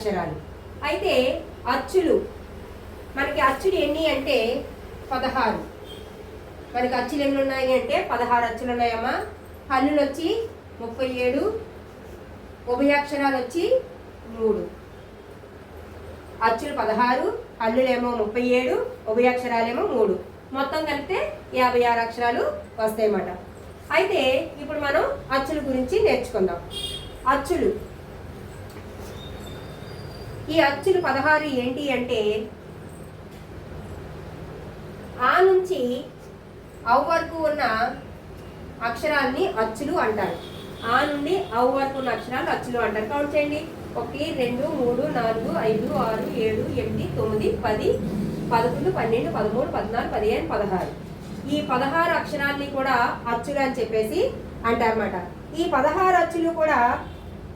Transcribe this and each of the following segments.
అక్షరాలు. అయితే అచ్చులు. మనకి అచ్చులు ఎన్ని అంటే పదహారు. మనకి అచ్చులు ఎన్ని ఉన్నాయి అంటే పదహారు అచ్చులు ఉన్నాయమ్మా. హల్లులు వచ్చి ముప్పై ఏడు. ఉభయాక్షరాలు వచ్చి మూడు. అచ్చులు పదహారు హల్లులేమో ముప్పై ఏడు ఉభయాక్షరాలేమో మూడు. మొత్తం కలిపితే యాభై ఆరు అక్షరాలు వస్తాయన్నమాట. అయితే ఇప్పుడు మనం అచ్చుల గురించి నేర్చుకుందాం. అచ్చులు. ఈ అచ్చులు పదహారు ఏంటి అంటే ఆ నుంచి అవు వరకు ఉన్న అక్షరాల్ని అచ్చులు అంటారు. ఆ నుండి అవు వరకు ఉన్న అక్షరాలు అచ్చులు అంటారు. కౌంట్ చేయండి. ఒకటి రెండు మూడు నాలుగు ఐదు ఆరు ఏడు ఎనిమిది తొమ్మిది పది పదకొండు పన్నెండు పదమూడు పద్నాలుగు పదిహేను పదహారు. ఈ పదహారు అక్షరాల్ని కూడా అచ్చులు అని చెప్పేసి అంటారన్నమాట. ఈ పదహారు అచ్చులు కూడా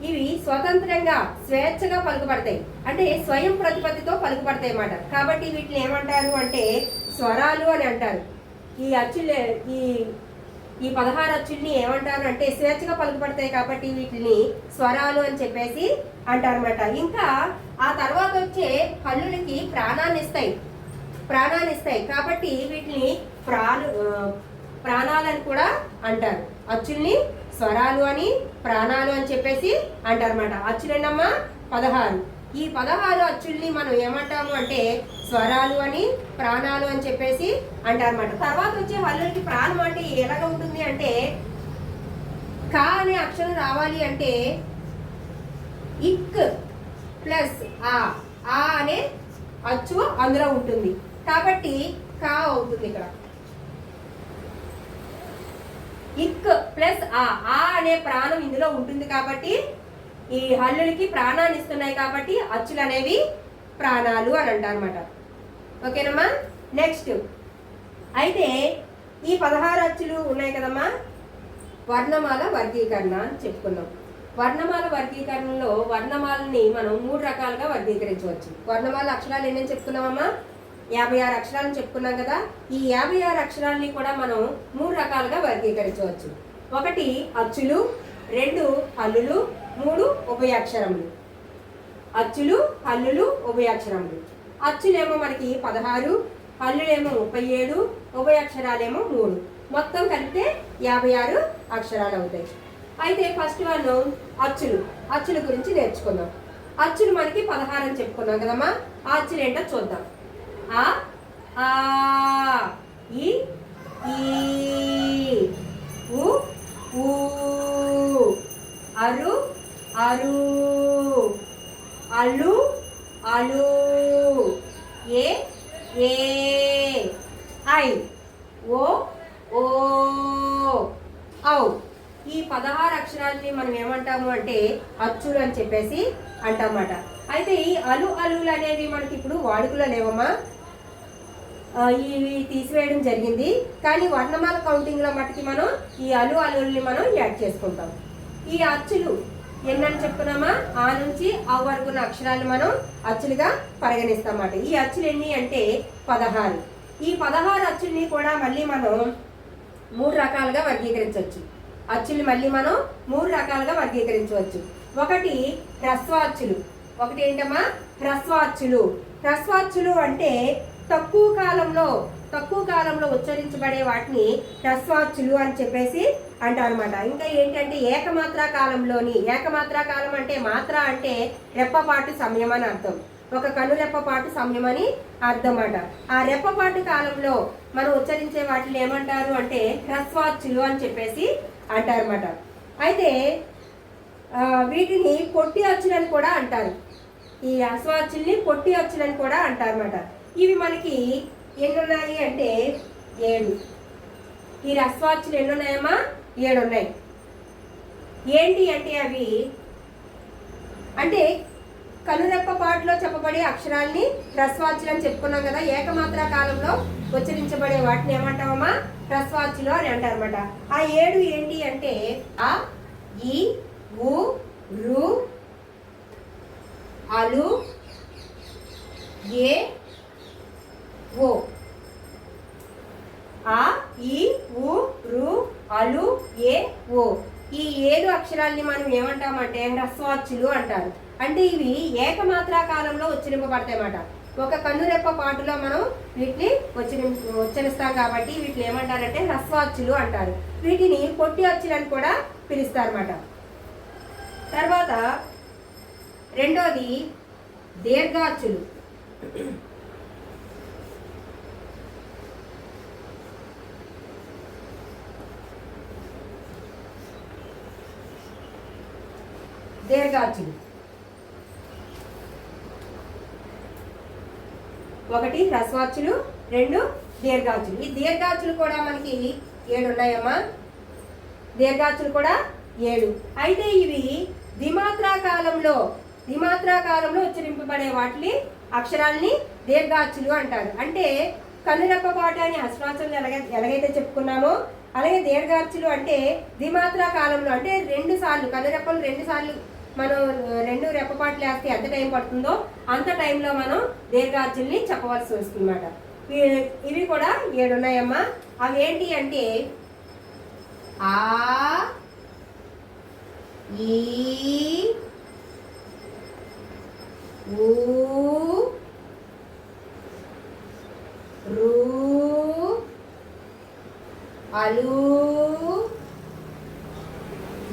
ఇవి స్వతంత్రంగా స్వేచ్ఛగా పలుకుపడతాయి అంటే స్వయం ప్రతిపత్తితో పలుకుపడతాయి అన్నమాట. కాబట్టి వీటిని ఏమంటారు అంటే స్వరాలు అని అంటారు. ఈ అచ్చులు ఈ ఈ పదహారు అచ్చుల్ని ఏమంటారు అంటే స్వేచ్ఛగా పలుకుపడతాయి కాబట్టి వీటిని స్వరాలు అని చెప్పేసి అంటారన్నమాట. ఇంకా ఆ తర్వాత వచ్చే హల్లులకి ప్రాణాన్ని ఇస్తాయి. ప్రాణాన్ని ఇస్తాయి. కాబట్టి వీటిని ప్రాణు ప్రాణాలని కూడా అంటారు. అచ్చుల్ని స్వరాలు అని ప్రాణాలు అని చెప్పేసి అంటారన్నమాట. అచ్చులేనమ్మా పదహారు. ఈ పదహారు అచ్చుల్ని మనం ఏమంటాము అంటే స్వరాలు అని ప్రాణాలు అని చెప్పేసి అంటారన్నమాట. తర్వాత వచ్చే హల్లులకి ప్రాణం అంటే ఎలాగ ఉంటుంది అంటే కా అనే అక్షరం రావాలి అంటే ఇక్ ప్లస్ ఆ ఆ అనే అచ్చు అందులో ఉంటుంది. కాబట్టి కా అవుతుంది ఇక్కడ. ఇక్ ప్లస్ ఆ ఆ అనే ప్రాణం ఇందులో ఉంటుంది కాబట్టి ఈ హల్లులకి ప్రాణాన్ని ఇస్తున్నాయి కాబట్టి అచ్చులు అనేవి ప్రాణాలు అని అంటారు అనమాట ఓకేనమ్మా? నెక్స్ట్ అయితే ఈ పదహారు అచ్చులు ఉన్నాయి కదమ్మా? వర్ణమాల వర్గీకరణ అని చెప్పుకున్నాం. వర్ణమాల వర్గీకరణలో వర్ణమాలని మనం మూడు రకాలుగా వర్గీకరించవచ్చు. వర్ణమాల అక్షరాలు ఏమేమి చెప్పుకున్నామమ్మా యాభై ఆరు అక్షరాలు చెప్పుకున్నాం కదా ఈ యాభై ఆరు అక్షరాలని కూడా మనం మూడు రకాలుగా వర్గీకరించవచ్చు. ఒకటి అచ్చులు. రెండు హల్లులు మూడు ఉభయాక్షరములు. అచ్చులు హల్లులు ఉభయాక్షరములు. అచ్చులేమో మనకి పదహారు హల్లులేమో ముప్పై ఏడు ఉభయాక్షరాలేమో మూడు. మొత్తం కలిపితే యాభై ఆరు అక్షరాలు అవుతాయి. అయితే ఫస్ట్ వన్ అచ్చులు. అచ్చుల గురించి నేర్చుకుందాం. అచ్చులు మనకి పదహారు అని చెప్పుకున్నాం కదమ్మా. ఆ అచ్చులు ఏంటో చూద్దాం. ఆ? ఆ. ఈ? ఈ. ఉ ఊ. అరు? అరు. అలు అలు ఏ? ఏ. ఐ. ఓ? ఓ. ఔ. ఈ పదహారు అక్షరాలని మనం ఏమంటాము అంటే అచ్చులు అని చెప్పేసి అంటామన్నమాట. అయితే ఈ అలు అలులు అనేవి మనకి ఇప్పుడు వాడుకలో లేవమ్మా. ఇవి తీసివేయడం జరిగింది. కానీ వర్ణమాల కౌంటింగ్లో మటుకి మనం ఈ అలు అలుల్ని మనం యాడ్ చేసుకుంటాం. ఈ అచ్చులు ఎన్నని చెప్పుకున్నామా ఆ నుంచి ఆ వరకు ఉన్న అక్షరాలు మనం అచ్చులుగా పరిగణిస్తామన్నమాట. ఈ అచ్చులు ఎన్ని అంటే పదహారు. ఈ పదహారు అచ్చుల్ని కూడా మళ్ళీ మనం మూడు రకాలుగా వర్గీకరించవచ్చు. అచ్చులు మళ్ళీ మనం మూడు రకాలుగా వర్గీకరించవచ్చు. ఒకటి హ్రస్వాచ్చులు. ఒకటి ఏంటమ్మా? హ్రస్వాచ్చులు. హ్రస్వాచ్చులు అంటే తక్కువ కాలంలో తక్కువ కాలంలో ఉచ్చరించబడే వాటిని హ్రస్వాచ్చులు అని చెప్పేసి అంటారన్నమాట. ఇంకా ఏంటంటే ఏకమాత్రా కాలంలోని ఏకమాత్రా కాలం అంటే మాత్ర అంటే రెప్పపాటు సమయం అని అర్థం. ఒక కను రెప్పపాటు సమయం అని అర్థం ఆ రెప్పపాటు కాలంలో మనం ఉచ్చరించే వాటిని ఏమంటారు అంటే హ్రస్వాచ్చులు అని చెప్పేసి అంటారన్నమాట. అయితే వీటిని పొట్టి అచ్చులని కూడా అంటారు. ఈ హ్రస్వాచ్చుల్ని పొట్టి అచ్చులని కూడా అంటారన్నమాట. ఇవి మనకి ఎన్నున్నాయి అంటే ఏడు. ఈ రస్వాచ్చులు ఎన్నున్నాయమ్మా? ఏడున్నాయి. ఏంటి అంటే అవి? అంటే కనురెప్ప పాటలో చెప్పబడే అక్షరాల్ని హ్రస్వాచ్యులు అని చెప్పుకున్నాం కదా ఏకమాత్ర కాలంలో ఉచ్చరించబడే వాటిని ఏమంటామమ్మా హ్రస్వాచ్యులు అని అంటారన్నమాట. ఆ ఏడు ఏంటి అంటే ఆ ఈ ఉ రు అలు ఏ ఓ. ఆ ఈ ఉ రు అలు ఏ ఓ. ఈ ఏడు అక్షరాల్ని మనం ఏమంటామంటే హ్రస్వాచ్చులు అంటారు. అంటే ఇవి ఏకమాత్రా కాలంలో అన్నమాట ఒక కన్నురెప్ప పాటులో మనం వీటిని ఉచ్చరి ఉచ్చరిస్తాం కాబట్టి వీటిని ఏమంటారంటే? హ్రస్వాచ్చులు అంటారు. వీటిని పొట్టి అచ్చులు అని కూడా పిలుస్తారన్నమాట. తర్వాత రెండోది దీర్ఘాచ్చులు. దీర్ఘాచులు. ఒకటి హ్రస్వాచులు రెండు దీర్ఘాచులు. ఈ దీర్ఘాచులు కూడా మనకి ఏడు ఉన్నాయమ్మా. దీర్ఘాచులు కూడా ఏడు. అయితే ఇవి ద్విమాత్రా కాలంలో ద్విమాత్రా కాలంలో ఉచ్చరింపబడే వాటిని అక్షరాల్ని దీర్ఘాచులు అంటారు. అంటే కన్నురెప్ప పాట అని హస్వాచులు ఎలాగ ఎలాగైతే చెప్పుకున్నామో అలాగే దీర్ఘాచులు అంటే ద్విమాత్రా కాలంలో అంటే రెండు సార్లు కన్నురెప్పలు రెండు సార్లు మనం రెండు రెప్పపాట్లు వేస్తే ఎంత టైం పడుతుందో అంత టైంలో మనం దీర్ఘార్జుల్ని చెప్పవలసి వస్తుందన్నమాట. ఇవి- ఇవి కూడా ఏడు ఉన్నాయమ్మా అవి ఏంటి అంటే ఆ ఈ ఊ రూ అలు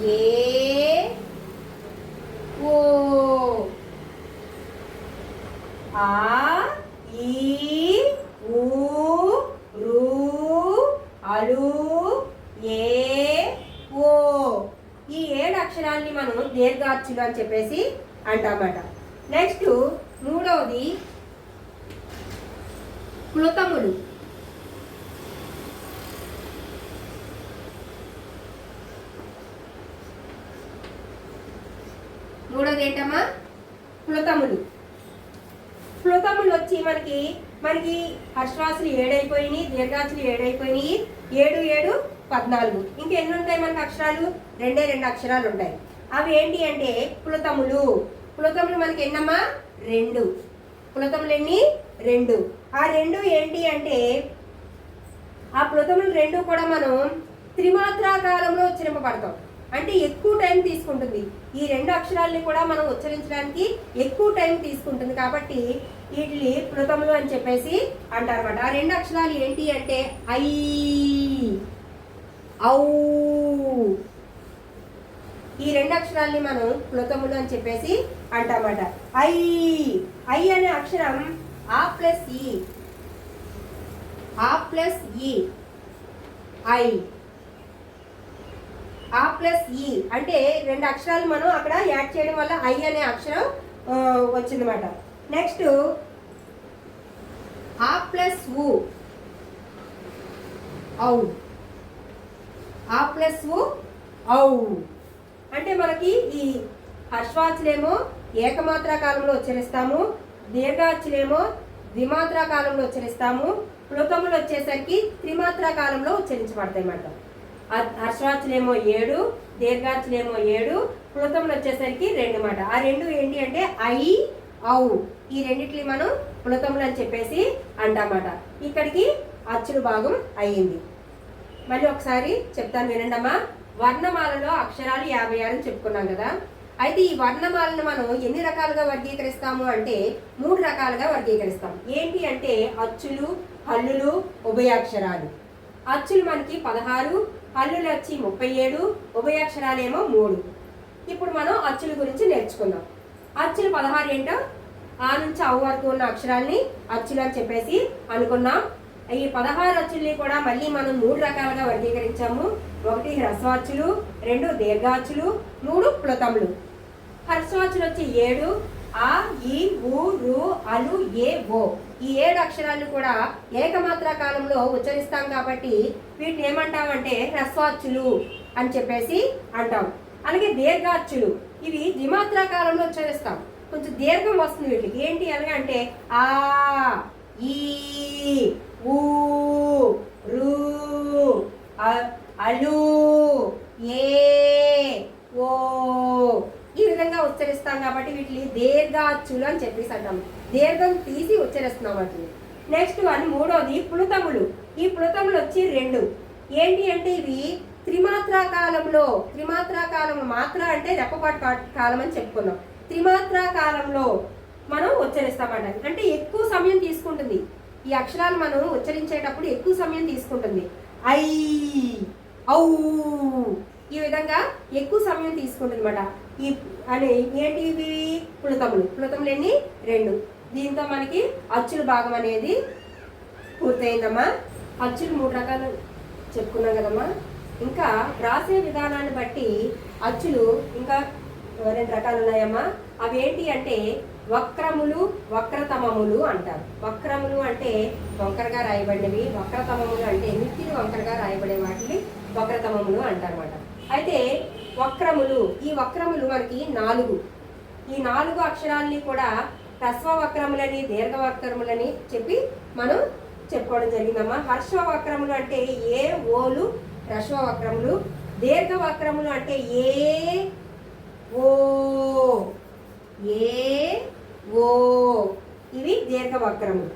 ఏ ఓ. ఆ ఈ ఊ రు అలు ఏ ఓ. ఈ ఏడు అక్షరాన్ని మనం దీర్ఘాక్షులు అని చెప్పేసి అంటామట నెక్స్ట్ మూడవది క్లుతములు మూడోది ఏంటమ్మా క్లుతములు క్లుతములు వచ్చి మనకి మనకి హర్శ్వాసులు ఏడైపోయినాయి దీర్ఘాసులు ఏడైపోయినాయి ఏడు ఏడు పద్నాలుగు. ఇంకా ఉంటాయి మనకి అక్షరాలు? రెండే రెండు అక్షరాలు ఉంటాయి అవి ఏంటి అంటే కులతములు కులతములు మనకి ఎన్నమ్మా? రెండు. కులతములు ఎన్ని? రెండు. ఆ రెండు ఏంటి అంటే ఆ కులతములు రెండు కూడా మనం త్రిమాత్రా కాలంలో అంటే ఎక్కువ టైం తీసుకుంటుంది. ఈ రెండు అక్షరాల్ని కూడా మనం ఉచ్చరించడానికి ఎక్కువ టైం తీసుకుంటుంది కాబట్టి వీటిని ప్లుతములు అని చెప్పేసి అంటారన్నమాట ఆ రెండు అక్షరాలు ఏంటి అంటే ఐ ఔ. ఈ రెండు అక్షరాల్ని మనం ప్లుతములు అని చెప్పేసి అంటామట ఐ ఐ అనే అక్షరం ఆ ప్లస్ ఈ ఆ ప్లస్ ఈ ఐ. ఆ ప్లస్ ఈ. అంటే రెండు అక్షరాలు మనం అక్కడ యాడ్ చేయడం వల్ల ఐ అనే అక్షరం ఆ, వచ్చిందన్నమాట. నెక్స్ట్ ఆ ప్లస్ ఉ ఔ. ఆ ప్లస్ ఉ ఔ. అంటే మనకి ఈ హర్షవాచులేమో ఏకమాత్రా కాలంలో ఉచ్చరిస్తాము దీర్ఘాచులేమో ద్విమాత్రా కాలంలో ఉచ్చరిస్తాము ప్లుతములు వచ్చేసరికి త్రిమాత్రా కాలంలో ఉచ్చరించబడతాయి అన్నమాట హర్షవాచులేమో ఏడు దీర్ఘాచులేమో ఏడు ప్లుతములు వచ్చేసరికి రెండు మాట. ఆ రెండు ఏంటి అంటే ఐ ఔ. ఈ రెండిట్ని మనం ప్లుతములు అని చెప్పేసి అంటామాట. ఇక్కడికి అచ్చులు భాగం అయ్యింది. మళ్ళీ ఒకసారి చెప్తాను వినండమ్మా. వర్ణమాలలో అక్షరాలు యాభై ఆరు అని చెప్పుకున్నాం కదా. అయితే ఈ వర్ణమాలను మనం ఎన్ని రకాలుగా వర్గీకరిస్తాము అంటే మూడు రకాలుగా వర్గీకరిస్తాం. ఏంటి అంటే అచ్చులు హల్లులు ఉభయాక్షరాలు అచ్చులు మనకి పదహారు హల్లులు వచ్చి ముప్పై ఏడు ఉభయాక్షరాలేమో మూడు. ఇప్పుడు మనం అచ్చుల గురించి నేర్చుకుందాం. అచ్చులు పదహారు ఏంటో? ఆ నుంచి అవు వరకు ఉన్న అక్షరాల్ని అచ్చులు అని చెప్పేసి అనుకున్నాం. ఈ పదహారు అచ్చుల్ని కూడా మళ్ళీ మనం మూడు రకాలుగా వర్గీకరించాము. ఒకటి హ్రస్వాచ్చులు రెండు దీర్ఘాచ్చులు మూడు ప్లుతములు. హ్రస్వాచ్చులు వచ్చి ఏడు ఆ ఈ ఊ రు అలు ఏ ఓ. ఈ ఏడు అక్షరాలు కూడా ఏకమాత్ర కాలంలో ఉచ్చరిస్తాం కాబట్టి వీటిని ఏమంటామంటే హ్రస్వాచ్చులు అని చెప్పేసి అంటాం. అలాగే దీర్ఘాచ్చులు ఇవి ద్విమాత్ర కాలంలో ఉచ్చరిస్తాం. కొంచెం దీర్ఘం వస్తుంది వీటికి. ఏంటి అనగా అంటే ఆ ఈ ఊ రు అ- అలు ఏ ఓ ఈ విధంగా ఉచ్చరిస్తాం కాబట్టి వీటిని దీర్ఘాచ్చులు అని చెప్పేసి అంటాం. దీర్ఘం తీసి ఉచ్చరిస్తున్నాం వాటిని. నెక్స్ట్ వన్ మూడోది పులుతములు ఈ పులుతములు వచ్చి రెండు. ఏంటి అంటే ఇవి త్రిమాత్రా కాలంలో త్రిమాత్రా కాలం మాత్ర అంటే రెప్పపాటు కాలం అని చెప్పుకున్నాం. త్రిమాత్రా కాలంలో మనం ఉచ్చరిస్తామంట. అంటే ఎక్కువ సమయం తీసుకుంటుంది. ఈ అక్షరాలు మనం ఉచ్చరించేటప్పుడు ఎక్కువ సమయం తీసుకుంటుంది. ఐ ఔ. ఈ విధంగా ఎక్కువ సమయం తీసుకుంటుంది అన్నమాట ఈ అనే ఏంటి ఇవి పులతములు. పులతములు ఎన్ని? రెండు. దీంతో మనకి అచ్చుల భాగం అనేది పూర్తయిందమ్మా. అచ్చులు మూడు రకాలు చెప్పుకున్నాం కదమ్మా. ఇంకా రాసే విధానాన్ని బట్టి అచ్చులు ఇంకా రెండు రకాలు ఉన్నాయమ్మా. అవి ఏంటి అంటే వక్రములు వక్రతమములు అంటారు. వక్రములు అంటే వంకరగా రాయబడినవి. వక్రతమములు అంటే మిక్కిలి వంకరగా రాయబడే వాటిని వక్రతమములు అంటారన్నమాట. అయితే వక్రములు. ఈ వక్రములు మనకి నాలుగు. ఈ నాలుగు అక్షరాలని కూడా హ్రస్వ వక్రములని దీర్ఘ వక్రములని చెప్పి మనం చెప్పుకోవడం జరిగిందమ్మా. హర్ష వక్రములు అంటే ఏ ఓలు హ్రస్వ వక్రములు దీర్ఘ వక్రములు అంటే ఏ ఓ ఏ ఓ. ఇవి దీర్ఘ వక్రములు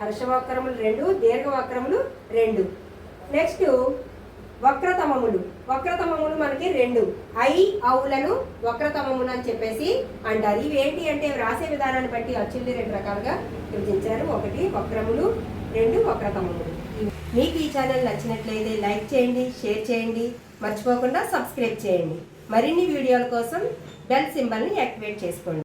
హర్ష వక్రములు రెండు దీర్ఘ వక్రములు రెండు. నెక్స్ట్ వక్రతమములు. వక్రతమములు మనకి రెండు. ఐ ఔలను వక్రతమములు అని చెప్పేసి అంటారు. ఇవి ఏంటి అంటే రాసే విధానాన్ని బట్టి అచ్చుల్ని రెండు రకాలుగా విభజించారు. ఒకటి వక్రములు రెండు వక్రతమములు. మీకు ఈ ఛానల్ నచ్చినట్లయితే లైక్ చేయండి షేర్ చేయండి. మర్చిపోకుండా సబ్స్క్రైబ్ చేయండి. మరిన్ని వీడియోల కోసం బెల్ సింబల్ని యాక్టివేట్ చేసుకోండి.